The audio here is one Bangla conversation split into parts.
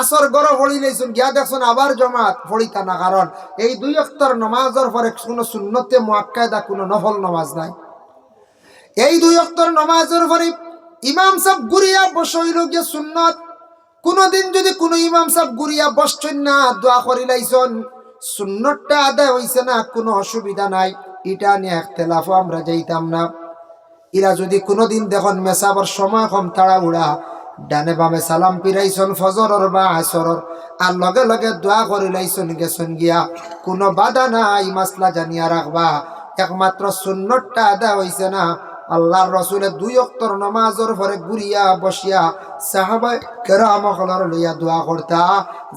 আসর গড় ফড়ি লইছুন গিয়া দেখছুন আবার জমাত ফড়িতা না, কারণ এই দুই অক্তর নমাজের পরে কোনো শূন্যতে মোয়াক্কায়দা কোনো নফল নমাজ নাই। এই দুই অক্তর নমাজের পরে ইমাম সাহেব গুরিয়া বসইল গিয়ে সুন্নত। কোনোদিন যদি কোনো ইমাম সাহেব গুরিয়া বসছেন না দোয়া করি লাইছন, সুন্নতটা আদায় হইছে না, কোনো অসুবিধা নাই। এটা নিয়ে একতেলাফও আমরা যাইতাম না। ইরা যদি কোনোদিন দেখুন মেসাবার সময় কম তাড়াহুড়া ডানে বামে সালাম পিরাইছন ফজরর বা আসরর আর লগে লগে দোয়া করে লাইছন গেছন গিয়া। কোনো বাধা নাই মাসলা জানিয়া রাখবা একমাত্র সুন্নতটা আদা হইছে না। আল্লাহর রসুলের দুই অক্তর নমাজর পরে গুরিয়া বসিয়া সাহাবাই কেরামকলর লইয়া দোয়া করতা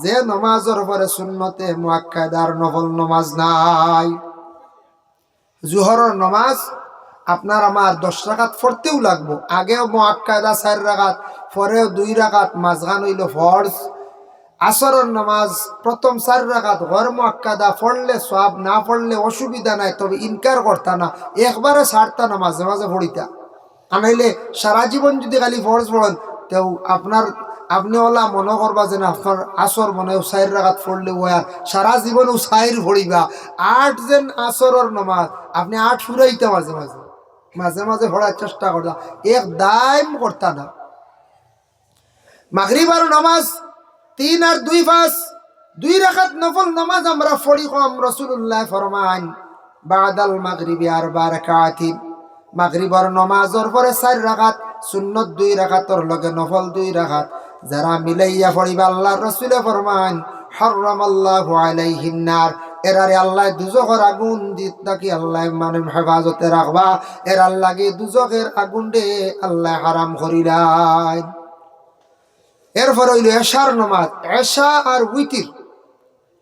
যে নমাজর পরে সুন্নতে মুয়াক্কাদার নফল নমাজ নাই। জুহরের নমাজ আপনার আমার দশ রাখাত পড়তেও লাগবো। আগেও মোয়াক্কাদা চার রাখাত পরেও দুই রাখাত মাঝখান হইল ফর্জ। আসরের নামাজ প্রথম চার রাখাত ঘর মোয়াক্কাদা পড়লে সব না পড়লে অসুবিধা নাই, তবে ইনকার করতা না। একবারে ছাড়তা না, মাঝে মাঝে পড়িতা। আনাইলে সারা জীবন যদি খালি ফর্জ পড়েন, তেও আপনার, আপনি ওলা মনে করবা যে আপনার আসর মনে চাইর রাখাত পড়লে ওয়ার সারা জীবন চাইর পড়িবা। আট যেন আসরের নামাজ, আপনি আট ফুরাইতে মাঝে মাঝে। মাঝে মাঝে পড়ার চেষ্টা করতা এক দাইম করতা না। মাগরিবার নামাজ, তিন আর দুই পাঁচ দুই রাখাত নফল নামাজ আমরা পড়ি কম রসুল্লাহ ফরমান বাদাল মাগরিবি আর বারাকাতিন মাগরিবার নমাজর পরে চার রাখাত সুন্নত দুই রাখাতর লগে নফল দুই রাখাত যারা মিলাইয়া পড়িবা আল্লাহ রসুলে ফরমান হরম আল্লাহ আলাইহিন্নার এরারে আল্লাহ দুজকের আগুন দিত নাকি আল্লাহ মানে হেফাজতে রাখবা এর আল্লাহকে দুজকের আগুন দে, আল্লাহ হারাম করিলাই এরপর হইল এশার নমাজ, এশা আর উইতির।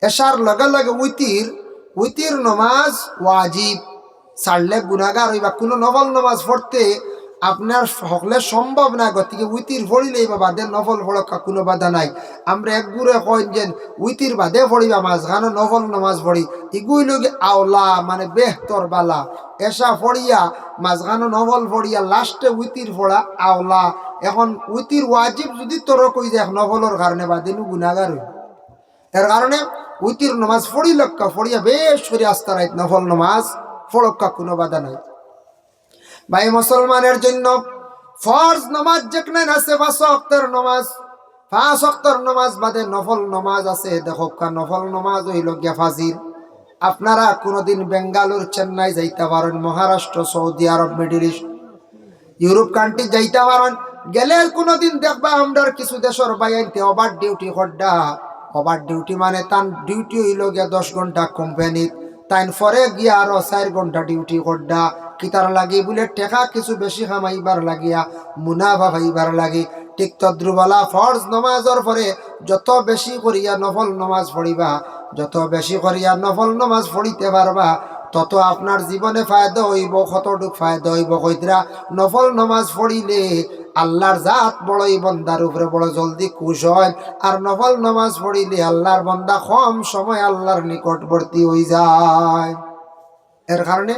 এশার লগে লগে উইতির উইতির নমাজ ওয়াজিব। ছাড়লে গুণাগার হইবা, কোনো নফল নমাজ পড়তে আপনার সকলে সম্ভব না, গতিকে উইতির পড়িলেই বা বাদে নফল পড়কা কোনো বাধা নাই। আমরা এক গুড়ে কইন যে উইতির বাদে পড়িবা, মাঝখানো নফল নমাজ পড়ি। ইগুই লগে আওলা মানে বেহতর বালা। এসা পড়িয়া, মাঝখানো নফল পড়িয়া, লাস্টে উইতির পড়া আওলা। এখন উইতির ওয়াজিব যদি তোর কই দেখ নফলর কারণে বাদিনু গুণাগার হইব এর কারণে উইতির নমাজ পড়ি লক্কা পড়িয়া বেশ করে আস্তা রাইত, নফল নমাজ ফড়ক্কা কোনো বাধা নাই। ভাই, মুসলমানের জন্য ফরজ নমাজ যেখানে আছে, পাঁচ অক্তের নমাজ, পাঁচ অক্তর নমাজ বাদে নফল নমাজ আছে। দেখো, কা নফল নমাজ হইল গিয়া ফাজির আপনারা কোনোদিন বেঙ্গালুর চেন্নাই যাইতে পারেন, Maharashtra, Saudi Arabia, middle east, Europe country যাইতে পারেন। গেলে কোনোদিন দেখবা আমরার কিছু দেশের বাইনতে ওভার ডিউটি হড্ডা ওভার ডিউটি মানে তান ডিউটি হইল গিয়া দশ ঘণ্টা কোম্পানিত তাইন পরে গিয়া আরও চার ঘণ্টা ডিউটি হড্ডা কিতার লাগি বলে টেকা কিছু বেশি খামাইবার লাগিয়া, মুনাফা ভাইবার লাগি। ঠিক তদ্রুবালা ফরজ নমাজর পরে যত বেশি করিয়া নফল নমাজ পড়িবা, যত বেশি করিয়া নফল নমাজ পড়িতে পারবা তত আপনার জীবনে ফায়দা হইব, কতটুক ফায়দা হইব কইতরা, নফল নমাজ পড়িলে আল্লাহর জাত বড়ই বন্দার উপরে বড় জলদি খুশ হয়, আর নফল নমাজ পড়িলে আল্লাহর বন্দা কম সময় আল্লাহর নিকটবর্তী হয়ে যায়। এর কারণে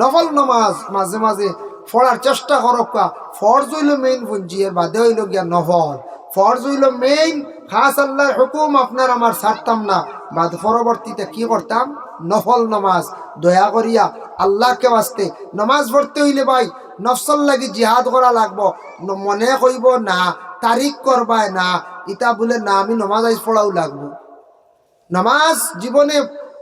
নফল নমাজ মাঝে মাঝে পড়ার চেষ্টা করক ফরজ হইল মেইন পুঞ্জি এর বাদে হইল গিয়া নফল। ফরজ হইল মেইন খাস আল্লাহর হুকুম আপনার আমার ছাড়তাম না। বাদ পরবর্তীতে কি করতাম? নফল নমাজ। দয়া করিয়া আল্লাহকে বাঁচতে নমাজ পড়তে হইলে ভাই নফসল লাগি জিহাদ করা লাগবো। মনে কইব, না, তারিখ করবায় না ইটা বলে না, আমি নমাজ আইজ পড়াও লাগবো। নামাজ জীবনে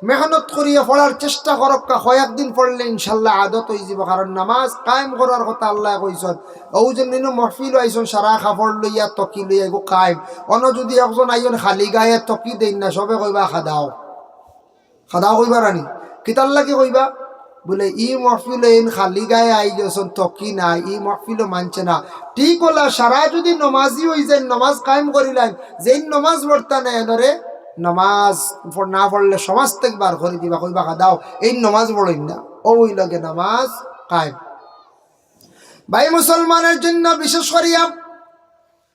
মেহনত করিয়া পড়ার চেষ্টা করক কয়েকদিন পড়লে ইনশাল্লাহ আদত হয়ে যাব। কারণ নামাজ কায়েম করার কথা আল্লাহ কইসন ও জন্য মহফিল আইসন, সারা কাপড় লইয়া, তকি লইয়া গো কায়েম। অন যদি একজন আইন খালি গায়ে তকি দেন না, সবে কইবা খাদাও। খাদাও কইবা রানি কিতার লাগে কইবা? বলে, ই মহফিল এন খালি গায়ে আই গেছেন তকি না ই মহফিল মানছে না। ঠিক হলা সারা যদি নমাজি হই যায়, নমাজ কায়েম করিলেন যেই নমাজ পড়তা না এনরে নমাজ না পড়লে সমাজ থেকে বার করে দিবা, কইবা দাও এই নমাজ পড়ইন না। ওই লগে নমাজ কায়েম। ভাই মুসলমানের জন্য বিশেষ করিয়া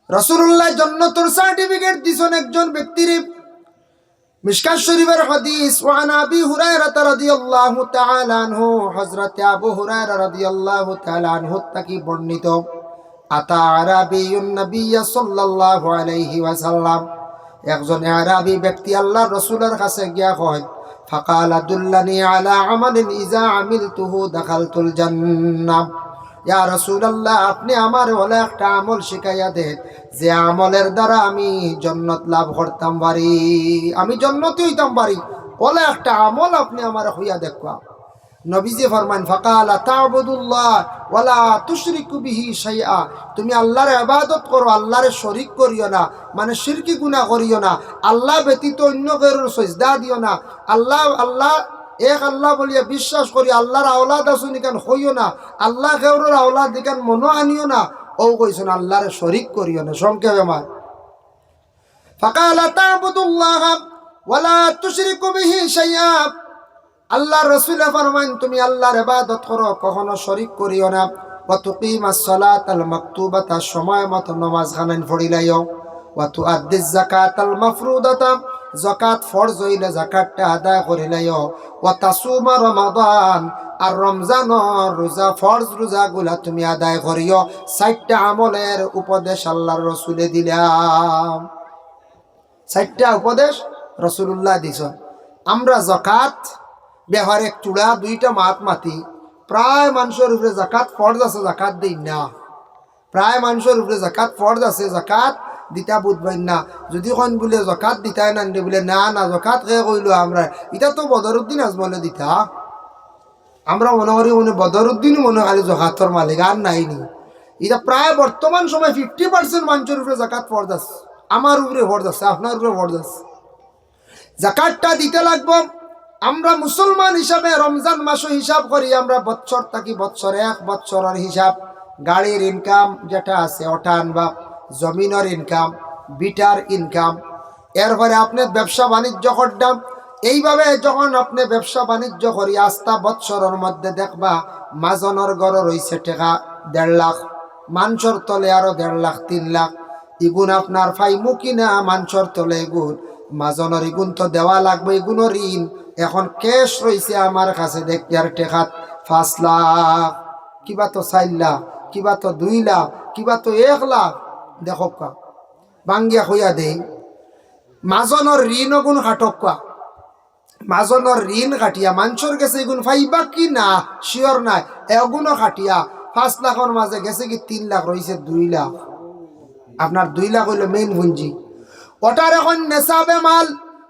রসুল্লাহ জন্নতর সার্টিফিকেট দিছেন একজন ব্যক্তির। মিশকাত শরীফের হাদিস, ওয়ান আবি হুরায়রা রাদিয়াল্লাহু তাআলা আনহু হযরত আবু হুরায়রা রাদিয়াল্লাহু তাআলা আনহু তাকি বর্ণিত। আতা আরাবিয়ুন নবিয়্য সাল্লাল্লাহু আলাইহি ওয়াসাল্লাম একজন আরাবি ব্যক্তি আল্লাহ রসুলের কাছে গিয়া হয় ফাকাল আদুল্লানি আলা আমালিন ইজা আমিলতুহু দাখালতুল জান্নাহ ইয়া রাসূলুল্লাহ, আপনি আমার হলে একটা আমল শিখাইয়া দেন। যে আমলের দ্বারা আমি জন্নত লাভ করতাম পারি, আমি জন্নতি হইতাম পারি। বলে একটা আমল আপনি আমার হইয়া দেখবা। নবীজি ফরমান ফাকালা তাবুদুল্লাহ ওয়ালা তুশরিকু বিহি তুমি আল্লাহর ইবাদত করো, আল্লাহর শরীক করিও না মানে শিরকি গুনাহ করিও না। আল্লাহ ব্যতীত অন্য কারোর সজদা দিও না। আল্লাহ আল্লাহ এক আল্লাহ বলিয়া বিশ্বাস করি, আল্লাহর আওলাদ আছো নিকান হইও না। আল্লাহ কেউর আওলাদ নিকান মনো আনিও না। ও কইছেন, আল্লাহর শরীক করিও না সংক্ষেপে আমার তুমি আল্লাহর কখনো শরীক করিও না। ওয়া মাকতুবাতা, সময় মতো নামাজ খানান পড়িলাইও ওয়া তুআদ্দিজ যাকাতাল মাফরুদাতা। যাকাত ফরজ হইলে যাকাতটা আদায় করিলাইও। ওয়া তাসুমা রমাদান, আর রমজানর রোজা, ফরজ রোজাগুলা তুমি আদায় করিও। চারটা আমলের উপদেশ আল্লাহর রসুলে দিলাম। চারটা উপদেশ রসুল্লাহ দিছ আমরা জকাত, ব্যবহার চূড়া, দুইটা মাত মাতি। প্রায় মানুষের উপরে জাকাত ফর্জ আছে, জাকাত দিই না। প্রায় মানুষের উপরে জাকাত ফর্জ আছে, জাকাত দিতা বুধবাই না। যদি কন বলে জকাত দিতাই না নে বলে, না না, জকাত কে কইলো আমরা? এটা তো বদরুদ্দিন আজমলে দিতা। আমরা মনে করি মনে বদরুদ্দিনও মনে খালি জকাতর মালিক, আর নাই নি। এটা প্রায় বর্তমান সময় ফিফটি পার্সেন্ট মানুষের উপরে জাকাত আছে। আমার উপরে আছে আপনার উপরে আছে। জাকাতটা দিতে লাগবো। আমরা মুসলমান হিসাবে রমজান মাস হিসাব করি, আমরা বৎসর থাকি বৎসর এক, বৎসরের হিসাব। গাড়ির ইনকাম যেটা আছে ওটান বা জমিনের ইনকাম বিটার ইনকাম এরপরে আপনি ব্যবসা বাণিজ্য করতাম। এইভাবে যখন আপনি ব্যবসা বাণিজ্য করি, আস্থা বৎসরের মধ্যে দেখবা মাজনের গড় রয়েছে টেকা দেড় লাখ, মানসর তলে আরও দেড় লাখ, তিন লাখ। ইগুন আপনার ফাইমু কিনা মানসর তলে এগুন। মাজনের ইগুন তো দেওয়া লাগবে এগুলো ঋণ। এখন ক্যাশ রয়েছে আমার কাছে দেখি আর টেকাত পাঁচ লাখ, কিবা তো চার লাখ, কিবা তো দুই লাখ, কিবা তো এক লাখ। দেখক কা বাঙ্গিয়া হইয়া দেই। মাজনের ঋণ গুণ কাটক। কা মাজনের ঋণ কাটিয়া মানুষের গেছে এগুন ফাইবা কি না? শিওর নাই। এগুনও কাটিয়া পাঁচ লাখের মাঝে গেছে কি তিন লাখ রয়েছে দুই লাখ। আপনার দুই লাখ হইল মেইন পুঞ্জি। ওটার এখন নেশাবে মাল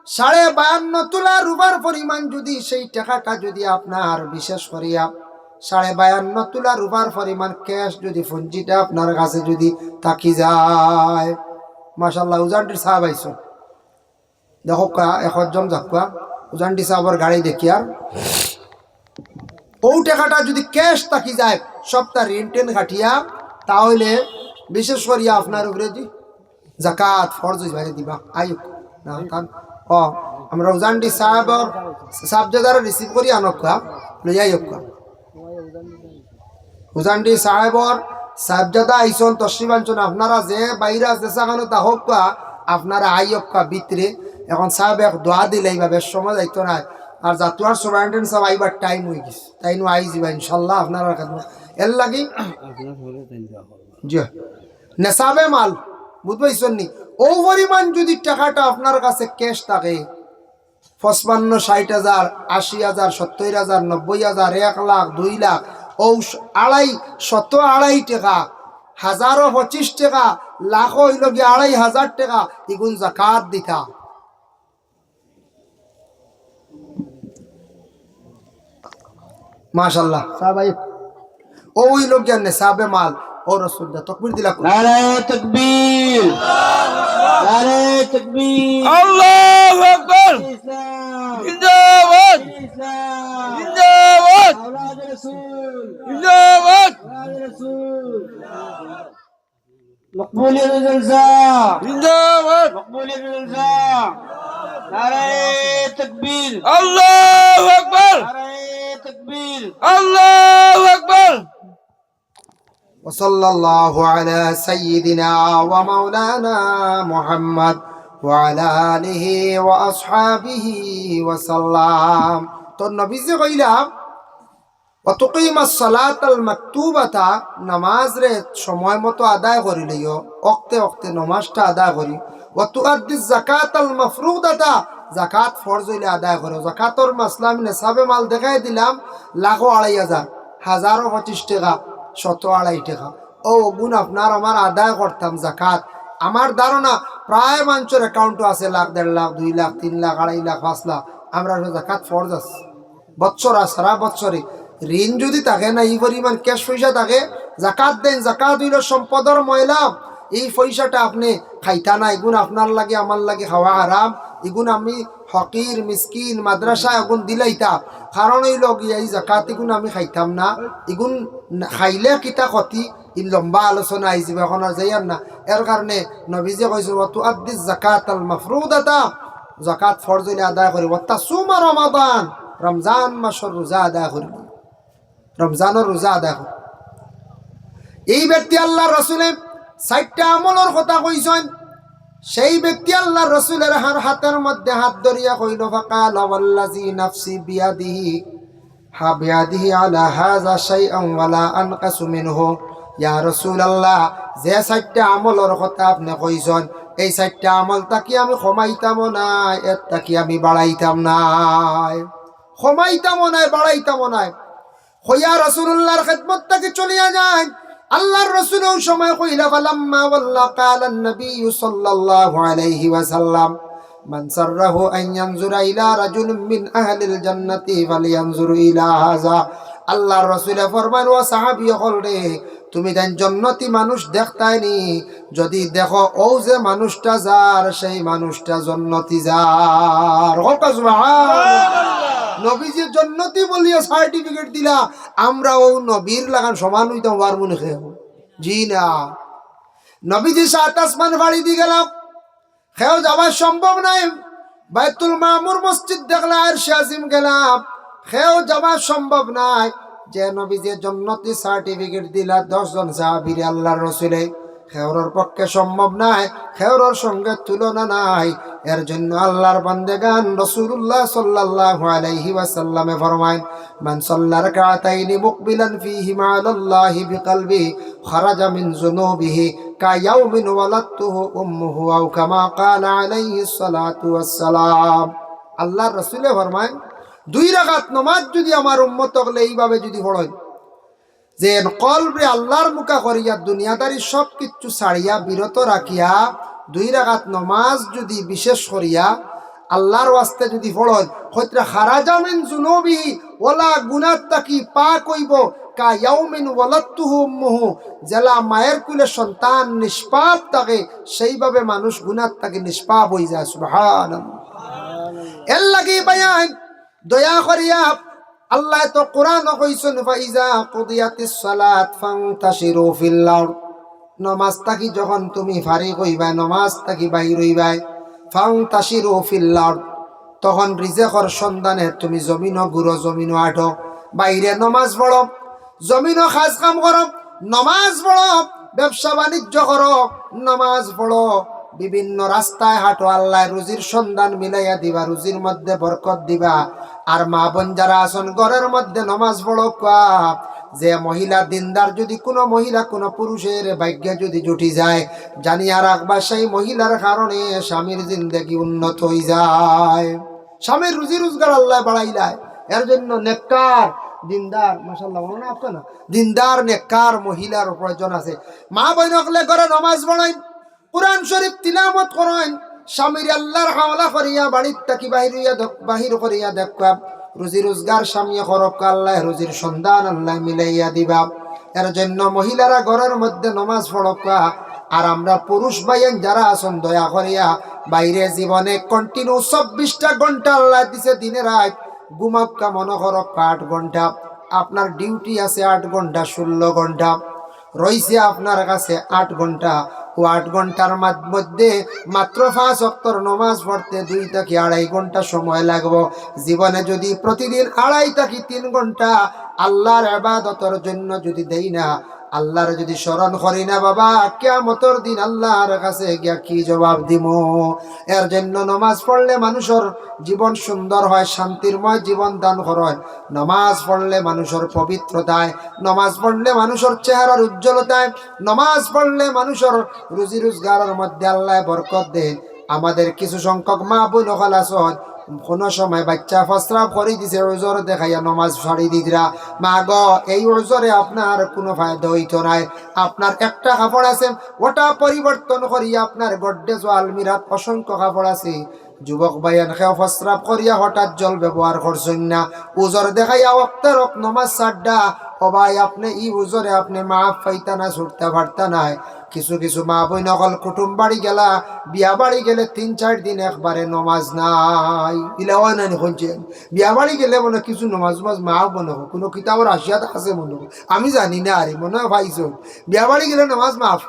সাড়ে বায়ান্ন তোলা রুবার পরিমাণ যদি সেই টাকাটা যদি আপনার বিশেষ করিয়া সাড়ে বায়ান্ন তোলা রুবার পরিমাণ ক্যাশ যদি পুঞ্জিটা আপনার কাছে যদি থাকি যায়। মাসাল্লাহ উজানটির সাহাব আইসো দেখো একজন যাকুয়া উজানটি সাহাবর গাড়ি দেখি আর। ও টাকাটা যদি ক্যাশ থাকি যায়, সপ্তাহ রেন্ট টেন কাটিয়া, তাহলে বিশেষ করিয়া আপনার উপরে জি জাকাত ফরজ ভাই, দিবা। আয়ুক না ও আমরা উজানটি সাহেব যারা রিসিভ করি আনকা লই আইকা উজানটি সাহেবর সাহেবজাদা আইসন তশ্রিবাঞ্চন আপনারা যে বাইরা যে সাগানো তা হোক আপনারা আইকা ভিতরে এখন সাহেব এক দোয়া দিলে, এইভাবে সময় যাইতো না আর জাতুয়ার সুপারিনটেন্ট সব আইবার টাইম হয়ে গেছে তাই নো আই যাবা, ইনশাল্লাহ আপনারা এর লাগি জি। নেশাবে মাল বুঝতে নি? ও পরিমাণ যদি টাকাটা আপনার কাছে ক্যাশ থাকে, পঁচপান্ন ষাট হাজার আশি হাজার সত্তর হাজার নব্বই হাজার এক লাখ, দুই লাখ ও আড়াই শত আড়াই টাকা হাজারো পঁচিশ টাকা লাখ হইল গিয়ে আড়াই হাজার টাকা এগুন জাকাত দিতা। মাশাল্লাহ। সাহাবাই ও ওই লোক জানে সাবে মাল। ও রসুল তকবির দিলা নারে তকবীর। নারে তকবীর। আল্লাহু আকবার। জিন্দাবাদ। জিন্দাবাদ। আওলাদ রাসূল। জিন্দাবাদ আওলাদ রাসূল مقبولية الجلسة জিন্দাবাদ مقبولية الجلسة نعرة تكبير আল্লাহু আকবার نعرة تكبير আল্লাহু আকবার وصلى الله على سيدنا ومولانا محمد وعلى آله وأصحابه وسلم তো নবীজি কইলাম আদায় আদায় জাকাত হইলে আদায় মাল দেখাই দিলাম, লাখো হাজার পঁচিশ টাকা, শত আড়াই টাকা। ও গুণ আপনার আমার আদায় করতাম জাকাত আমার ধারণা প্রায় মানুষের অ্যাকাউন্টও আছে লাখ, দেড় লাখ, দুই লাখ, তিন লাখ, আড়াই লাখ, পাঁচ লাখ। আমরা জাকাত ফরজ আছে। বৎসর সারা বৎসরে ঋণ যদি থাকে না, এই পরিমাণ ক্যাশ পয়সা থাকে জাকাত দেন জাকাত হইল সম্পদর ময়লা। এই পয়সাটা আপনি খাইতা না, এগুন আপনার লাগে, আমার লাগে খাওয়া হারাম। এগুন আমি হকির মিসকিন, মাদ্রাসা এগুন দিলাইতা। কারণ হইল গিয়া এই জাকাত এগুন আমি খাইতাম না। এগুন খাইলে কিতা ক্ষতি? ই লম্বা আলোচনা আইছি এখন আর যাইয়ার না। এর কারণে নবীজে কইছে তু আদি জাকাত আল মাফরুদাতা জাকাত ফরজ হইলে আদায় করিব তাসুমা রমাদান রমজান মাসের রোজা আদায় করিব রমজানের রোজা আদায় করিব এই ব্যক্তি আল্লাহ রসুলে ষাটটা আমলের কথা কইছেন সেই ব্যক্তি আল্লাহ রসুলের হার হাতের মধ্যে হাত ধরিয়া কইল, ফাকাল ওয়াল্লাজি নাফসি বিয়াদিহি, হা বিয়াদিহি আলা হাযা শাইআন ওয়ালা আনকাসু মিনহু। ইয়া রাসূলুল্লাহ, যে ষাটটা আমলের কথা আপনি কইছেন এই ষাটটা আমল তাকি আমি কমাইতাম নাই এর তাকি আমি বাড়াইতাম নাই। কমাইতামও নাই বাড়াইতামও নাই। হইয়া রসুল্লাহর খেদমত তাকে চলিয়া যায় আল্লাহর রসুল ও সময় কইলা, ফালাম্মা ওয়াল্লাহ কালান নবী সাল্লাল্লাহু আলাইহি ওয়াসাল্লাম, মান সাররাহু আন ইয়ানজুরা ইলা রাজুলিন মিন আহলিল জান্নাতি ইলা হাযা। আল্লাহর ফরমান সাহাবী তুমি তাই জন্নতি মানুষ দেখতাইনি। যদি দেখো ও যে মানুষটা যার, সেই মানুষটা জন্নতি যার। সুবহানাল্লাহ। নবীজি জন্নতি বলিয়া সার্টিফিকেট দিলা। আমরা ও নবীর লাগান সমান হইতাম আর মনে খেয়ে জি না। নবীজি সাত আসমান বাড়ি দিয়ে গেলাম। খেয়েও যাওয়া সম্ভব নাই। বাইতুল মামুর মসজিদ দেখলা আর শাজিম গেলাম। খেয়েও যাওয়া সম্ভব নাই। যে নবীজি জন্নতি সার্টিফিকেট দিলা, দশজন সাহাবির, আল্লাহর রসুলে। খেওরের পক্ষে সম্ভব নাই, খেওরের সঙ্গে তুলনা নাই। এর জন্য আল্লাহর বান্দেগান রসুল্লাহ সাল্লাল্লাহু আলাইহি ওয়াসাল্লামে ফরমায়, মান সাল্লা রাকাতাইনি মুকবিলান ফীহিমা আলাল্লাহি বিকলবি খারাজা মিন যুনুবিহি কায়াউমিন ওয়ালাদতুহু উম্মুহু আও কামা ক্বালা আলাইহি সালাতু ওয়াসসালাম। আল্লাহর রাসূলে ফরমায়, দুই রাকাত নামাজ যদি আমার উম্মত হলে এইভাবে যদি পড়েন যে কলবে আল্লাহর মুখা করিয়া দুনিয়াদারি সব কিছু ছাড়িয়া বিরত রাখিয়া, দুই রাগাত নমাজ যদি বিশেষ করিয়া, আল্লাহর ওয়াস্তে যদি পড়ন, হইত্রা খারাজামিন জুনবি ওলা গুনাত তাকি পা কইব কা ইয়াউমিন ওয়ালাত্তুহু উম্মুহু জেলা মায়ের কুলে সন্তান নিষ্পাপ থাকে, সেইভাবে মানুষ গুনাত তাকে নিষ্পাপ হয়ে যায়, সুবহানাল্লাহ। এর লাগি বায়ান, দয়া করিয়া আল্লাহ তো কোরআন কইছেন, ফাইজা কুদিয়াতিস সালাত ফান্তাশিরু ফিল আরদ। নমাজ তাকি যখন তুমি ফারি কইবা নমাজ তাকি বাইর হইবা ফান্তাশিরু ফিল আরদ। তখন রিজেকর সন্ধানে তুমি জমিন গুরো জমিন আঠো বাইরে নমাজ পড়ো জমিন খাস কাম করো, নমাজ পড়ো ব্যবসা বাণিজ্য করো, নমাজ পড়ো। বিভিন্ন রাস্তায় হাঁটো, আল্লাহ রুজির সন্ধান মিলাইয়া দিবা, রুজির মধ্যে বরকত দিবা। আর মা বোন যারা আসন ঘরের মধ্যে নমাজ পড়ো যে মহিলা দিনদার, যদি কোনো মহিলা কোনো পুরুষের ভাগ্যে যদি জুটি যায়, জানিয়া রাখবা, সেই মহিলার কারণে স্বামীর জিন্দগি উন্নত হয়ে যায়। স্বামীর রুজি রোজগার আল্লাহ বাড়াইলায়। এর জন্য নেককার, দিনদার মাসাল্লাহ মনে না? দিনদার, নেককার মহিলার প্রয়োজন আছে। মা বই নকলে করে নমাজ পড়াই কোরআন শরীফ তিলামত করেন, স্বামীর আল্লাহর হাওলা করিয়া, বাড়ির তাকি বাহির হইয়া দেখ- বাহির করিয়া দেখা রুজি রোজগার স্বামী খরক আল্লাহ, রুজির সন্ধান আল্লাহ মিলাইয়া দিবা। এর জন্য মহিলারা ঘরের মধ্যে নমাজ পড়কা আর আমরা পুরুষ ভাইয়েন যারা আছেন, দয়া করিয়া বাইরে জীবনে কন্টিনিউ চব্বিশটা ঘণ্টা আল্লাহ দিছে দিনে রাত। ঘুমাক্কা মনে করক আট ঘণ্টা। আপনার ডিউটি আছে আট ঘণ্টা, ষোলো ঘণ্টা। রইছে আপনার কাছে আট ঘণ্টা। ও আট ঘণ্টার মধ্যে মাত্র পাঁচ অক্তর নমাজ পড়তে দুই থেকে আড়াই ঘণ্টা সময় লাগবো। জীবনে যদি প্রতিদিন আড়াই থেকে তিন ঘণ্টা আল্লাহর আবাদতর জন্য যদি দেই না আল্লাহর যদি স্মরণ করি না বাবা কেমতর দিন আল্লাহর কাছে গিয়া কি জবাব দিব এর জন্য নমাজ পড়লে মানুষের জীবন সুন্দর হয় শান্তিরময় জীবন দান হয়। নমাজ পড়লে মানুষের পবিত্রতায় নমাজ পড়লে মানুষের চেহারার উজ্জ্বলতায় নমাজ পড়লে মানুষের রুজি রোজগারের মধ্যে আল্লাহ বরকত দেন আমাদের কিছু সংখ্যক মা বোন হল আসন কোনো সময় বাচ্চা ফসরাপ করে দিছে ওজোর দেখাইয়া নমাজ সারি দিদিরা মা গ এই ওজোরে আপনার কোনো ফায়দা হইতো নাই আপনার একটা কাপড় আছে ওটা পরিবর্তন করিয়া আপনার গড্ডেজ ও আলমিরাত অসংখ্য কাপড় আছে যুবক ভাইয়ান খেয়ে ফসরাপ করিয়া হঠাৎ জল ব্যবহার করছেন না ওজোর দেখাইয়া অক্তের অক নমাজ সাড্ডা ও ভাই আপনি ই উজরে আপনি মাফ পাইতা না ছুটতে পারতা নাই কিছু কিছু মা বই নকল কুটুম বাড়ি গেলা, বিয়া বাড়ি গেলে তিন চার দিন একবারে নমাজ নাই। ইলাওয়া নাই শুনছেন বিয়া বাড়ি গেলে মনে কিছু নমাজ মাজ মা মনে হোক কোনো কিতাবর আসিয়াত আছে মনে হোক আমি জানি না আরে মনে হয় ভাইছ বিয়া বাড়ি গেলে নমাজ মাফ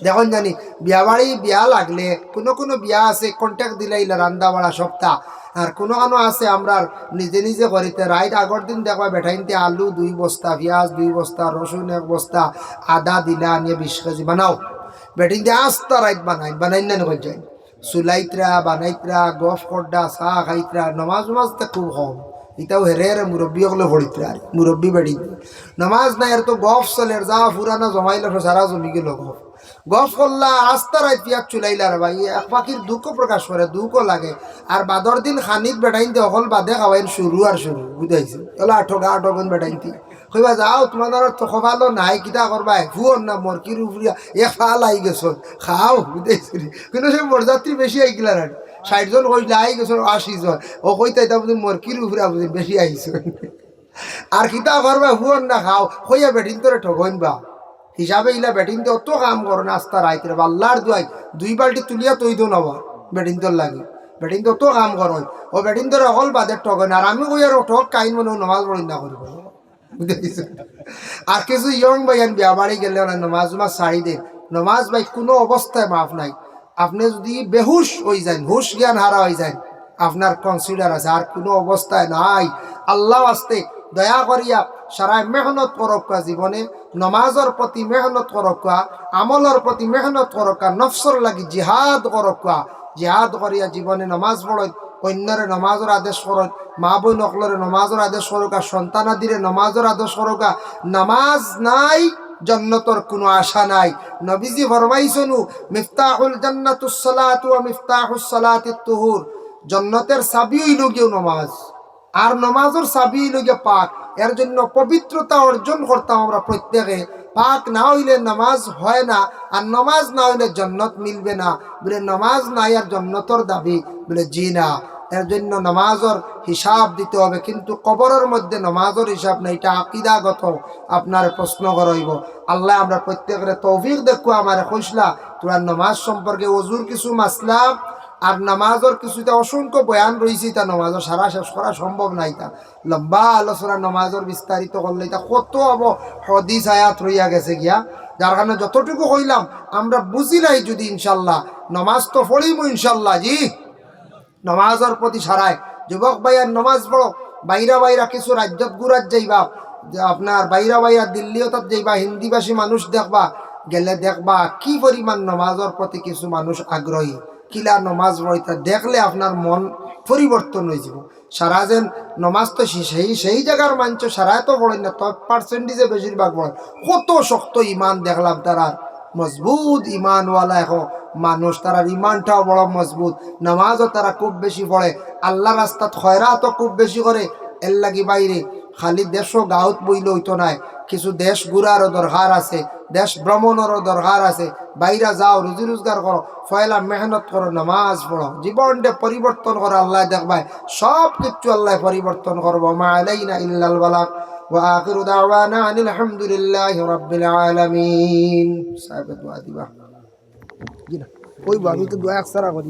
দেখুন জানি, বিয়া বাড়ি বিয়া লাগলে, কোনো কোনো বিয়া আছে কন্ট্যাক্ট দিলে রান্দা বাড়া সপ্তাহ। আর কোনো কোনো আছে আমরা নিজে নিজে করিতে রাইট আগর দিন দেখবা বেঠাইনতে আলু দুই বস্তা, পেঁয়াজ দুই বস্তা, রসুন এক বস্তা, আদা, দিলা আনিয়ে বিশ কেজি বানাও। বেঠিনতে আস্তা রাইট বানাই বানাই না নকল যাই চুলাইতরা, বানাইতরা, গফ করডা চাহ খাইতরা, নমাজ তো খুব কম। এটাও হেরে হেরে মুরব্বী হলে ভরিতরা আর মুরব্বী বেড়ি নমাজ নাই আর তো গফ চলে যা ফুরানা জমাইলে সারা জমি গেল গফ। গফ করলা আস্তা রাত পিয়াক চুলাইলা রে ভাই। এক পাখির দুঃখ প্রকাশ করে, দুঃখ লাগে। আর বাদর দিন খানিত বেটাইনতে অকল বাদে খাওয়াইন শুরু আর শুরু, বুঝাইছে? এলা আঠকা আঠকন বেটাইনতে কইবা, যাও, তোমাদের তো খবালো নাই, কিতা করবা? ফুয়ন না মরকির উফরিয়া এ ফাল আই গেছ খাও, বুঝাইছে কিন্তু সে বরযাত্রী বেশি আইগিলা আর ষাট জন কইলে আই গেছ আশি জন ও কইতে এটা বুঝি মরকির উফরিয়া বুঝি বেশি আইছ আর কিতা করবা ফুয়ন না, খাও। কইয়া বেটিন তোরে ঠগইন বা হিসাবে ইলা ব্যাটিং তো অত কাম করো না, আস্তা রাইতে আল্লাহর দুয়াই দুই বাল্টি তুলিয়া তৈ দো নবা ব্যাটিং তোর লাগে। ব্যাটিং তো অত কাম করো ও ব্যাটিং তোর অকল বাদে ঠগন আর আমি কই আর ঠক কাইন মনে নমাজ পড়ি না করিব? আর কিছু ইয়ং ভাইয়ান বিয়া বাড়ি গেলে নমাজ উমাজ ছাড়ি দেন নমাজ ভাই কোনো অবস্থায় মাফ নাই। আপনি যদি বেহুশ হয়ে যান, হুশ জ্ঞান হারা হয়ে যান, আপনার কনসিডার আছে। আর কোনো অবস্থায় নাই। আল্লাহ আসতে দয়া করিয়া সারাই মেহনত করকা জীবনে নমাজর প্রতি মেহনত করকা আমলর প্রতি মেহনত করকা নফসর লাগি জিহাদ করকা জিহাদ করিয়া জীবনে নমাজ পড়ত অন্যরে নমাজর আদেশ করত মা বই নকলরে নমাজর আদেশ করকা সন্তানাদিরে নমাজর আদেশ করকা নামাজ নাই জন্নতর কোনো আশা নাই। নবীজি ফরমাইছনু মিফতাহুল জান্নাতুস সালাতু ওয়া মিফতাহুস সালাতিত তুহুর জন্নতের চাবি হইল গিয়ে নমাজ। আর নমাজের চাবি হইল গিয়ে পাক। এর জন্য পবিত্রতা অর্জন করতাম আমরা প্রত্যেকে। পাক না হইলে নামাজ হয় না, আর নমাজ না হইলে জন্নত মিলবে না। বলে, নমাজ নাই আর জন্নতর দাবি। বলে, জি না, এর জন্য নমাজের হিসাব দিতে হবে। কিন্তু কবরের মধ্যে নমাজের হিসাব নাই, এটা আকিদাগত আপনার প্রশ্ন করইব আল্লাহ আমরা প্রত্যেকের তৌফিক দেখো আমার কইসলা তোরা নামাজ সম্পর্কে অজুর কিছু মাসলা আর নামাজের কিছুতে অসংখ্য বয়ান রয়েছে, তা নামাজের সারা শেষ করা সম্ভব নাই তা। লম্বা আলোচনা নামাজের বিস্তারিত করলে তা কত হব হদিস আয়াত রইয়া গেছে গিয়া। যার কারণে যতটুকু কইলাম, আমরা বুঝি নাই যদি ইনশাল্লাহ নমাজ তো পড়িম ইনশাল্লাহ জি। নমাজের প্রতি সারায়। যুবক ভাইয়ার নমাজ পড়ো, বাইরা বাইরা কিছু রাজ্যত গুরাত যাইবা আপনার বাইরা বাইরা দিল্লিও তাত যাইবা, হিন্দিভাষী মানুষ দেখবা, গেলে দেখবা কি পরিমাণ নমাজের প্রতি কিছু মানুষ আগ্রহী। কিলা নমাজ পড়িতা দেখলে আপনার মন পরিবর্তন হয়ে যাব। সারা যেন নমাজ তো সেই সেই জায়গার মানছ সারায় তো পড়েন না তত পার্সেন্টেজে বেশিরভাগ পড়ে কত শক্ত ইমান দেখলাম তারার মজবুত ইমানওয়ালা এখন। মানুষ তারার ইমানটাও বড় মজবুত। নামাজও তারা খুব বেশি পড়ে। আল্লাহ রাস্তাত খয়রাতও খুব বেশি করে। এর লাগি বাইরে। খালি দেশও গাঁত বইলে হইতো নাই। কিছু দেশ ঘুরারও দরকার আছে। দেশ ভ্রমণেরও দরকার আছে বাইরা যাও রুজি রোজগার করো ফয়লা মেহনত করো নামাজ পড়ো জীবনটা পরিবর্তন করো আল্লাহ দেখবাই সব কিছু আল্লাহ পরিবর্তন করবো মা আলাইনা ইল্লাল বালাক وآخر دعوانا أن الحمد لله رب العالمين صاحب دعا দিবা জি না ওই আমি তো দোয়া একসারা করি